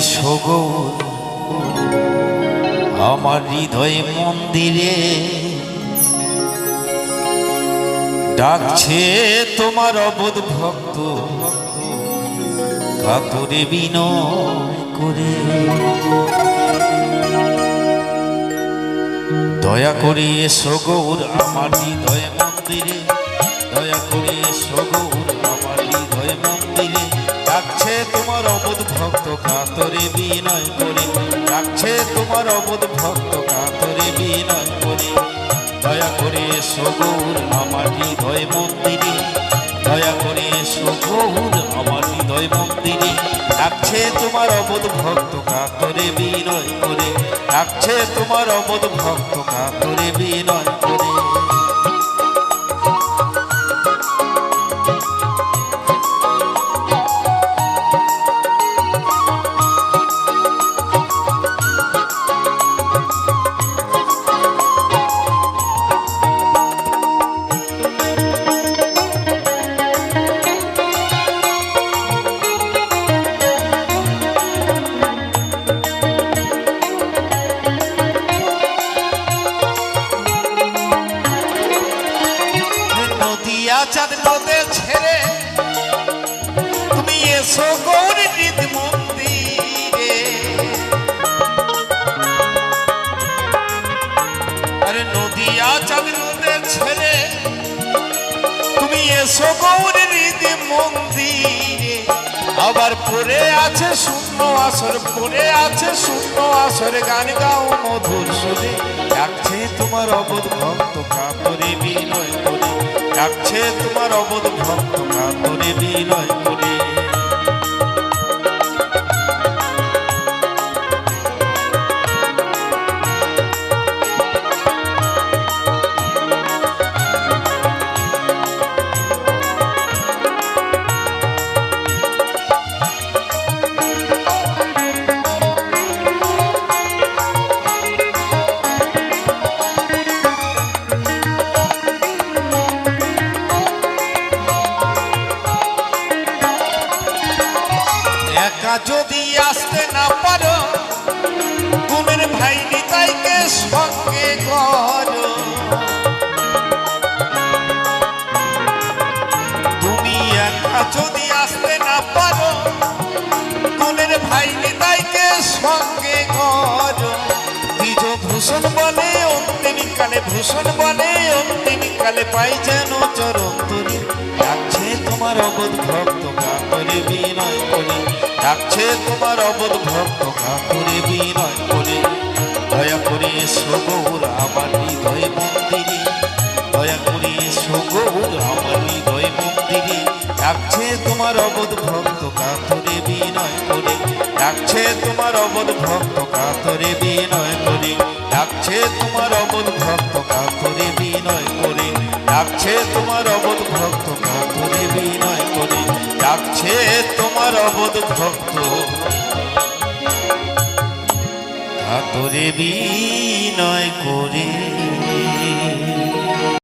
এসো আমার হৃদয় মন্দিরে ডাকছে তোমার অবোধ ভক্ত। কাতরে বিনয় করে। দয়া করে এসো গৌর আমার হৃদয় মন্দিরে। দয়া করে এসো গৌর আমার হৃদয় মন্দিরে। ডাকছে তোমার অবোধ ভক্ত কাতরে বিনয় করে। ডাকছে তোমার অবোধ ভক্ত কাতরে বিনয় করে। দয়া করে এসো গৌর, আমার হৃদয় মন্দিরে। দয়া করে এসো গৌর, আমার হৃদয় মন্দিরে। ডাকছে তোমার অবোধ ভক্ত কাতরে বিনয় করে। ডাকছে তোমার অবোধ ভক্ত কাতরে বিনয় করে। নদিয়া চাঁদ নদে ছেড়ে তুমি এসো গৌরী নিদ মন্দিরে। আরে নদিয়া চাঁদ নদে ছেড়ে তুমি এসো গৌরী নিদ মন্দিরে। আবার পড়ে আছে শূন্য আসর, পড়ে আছে শূন্য আসর, গান গাও মধুর সুরে। ডাকছে তোমার অবোধ ডাকছে তোমার অবোধ ভক্ত যদি আসতে না পারো গুণের ভাই নিতাইকে সঙ্গে করো তুমি একা যদি আসতে না পারো গুণের ভাই নিতাইকে সঙ্গে করো দ্বিজ ভূষণ বলে, অন্তিম কালে ভূষণ বলে, অন্তিম কালে পাই যেন চরণ তরি তোমার অবোধ ভক্ত কাতরে বিনয় করে। ডাকছে তোমার অবোধ ভক্ত কাতরে বিনয় করে। দয়া করে এসো গৌর, আমার হৃদয় মন্দিরে। দয়া করে এসো গৌর, আমার হৃদয় মন্দিরে। ডাকছে তোমার অবোধ ভক্ত কাতরে বিনয় করে। ডাকছে তোমার অবোধ ভক্ত কাতরে বিনয় করে। ডাকছে তোমার অবোধ ডাকছে তোমার অবধ ভক্ত ভক্তরে বিনয় করে। ডাকছে তোমার অবধ ভক্ত। ভক্তরে বিনয় করে।